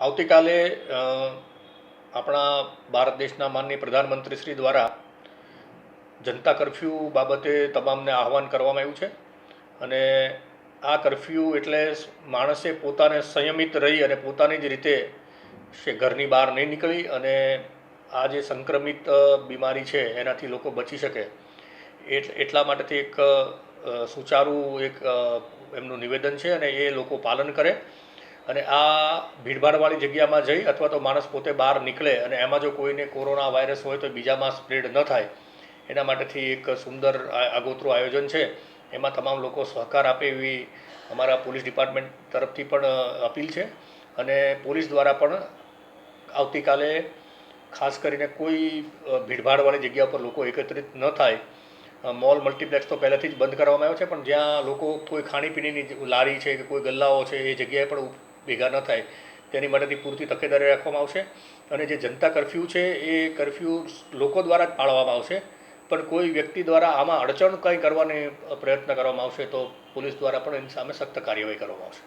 આવતીકાલે આપણા ભારત દેશના માનનીય પ્રધાનમંત્રી શ્રી દ્વારા જનતા કર્ફ્યુ બાબતે તમામને આહવાન કરવામાં આવ્યું છે. અને આ કર્ફ્યુ એટલે માણસે પોતાને સંયમિત રહી અને પોતાની જ રીતે ઘરની બહાર નહીં નીકળી અને આ જે સંક્રમિત બીમારી છે એનાથી લોકો બચી શકે. એટ એટલા માટેથી એક સુચારું એક એમનું નિવેદન છે અને એ લોકો પાલન કરે. અને આ ભીડભાડવાળી જગ્યામાં જઈ અથવા તો માણસ પોતે બહાર નીકળે અને એમાં જો કોઈને કોરોના વાયરસ હોય તો બીજામાં સ્પ્રેડ ન થાય, એના માટેથી એક સુંદર આગોતરું આયોજન છે. એમાં તમામ લોકો સહકાર આપે એવી અમારા પોલીસ ડિપાર્ટમેન્ટ તરફથી પણ અપીલ છે. અને પોલીસ દ્વારા પણ આવતીકાલે ખાસ કરીને કોઈ ભીડભાડવાળી જગ્યા પર લોકો એકત્રિત ન થાય. મોલ મલ્ટીપ્લેક્સ તો પહેલાંથી જ બંધ કરવામાં આવ્યો છે, પણ જ્યાં લોકો કોઈ ખાણીપીણીની લારી છે કે કોઈ ગલ્લાઓ છે એ જગ્યાએ પણ ભેગા ન થાય, તેની માટેથી પૂરતી તકેદારી રાખવામાં આવશે અને જે જનતા કર્ફ્યુ છે, એ કર્ફ્યુ લોકો દ્વારા જ પાળવામાં આવશે. પણ કોઈ વ્યક્તિ દ્વારા આમાં અડચણ કંઈ કરવાની પ્રયત્ન કરવામાં આવશે તો પોલીસ દ્વારા પણ એની સામે સખ્ત કાર્યવાહી કરવામાં આવશે.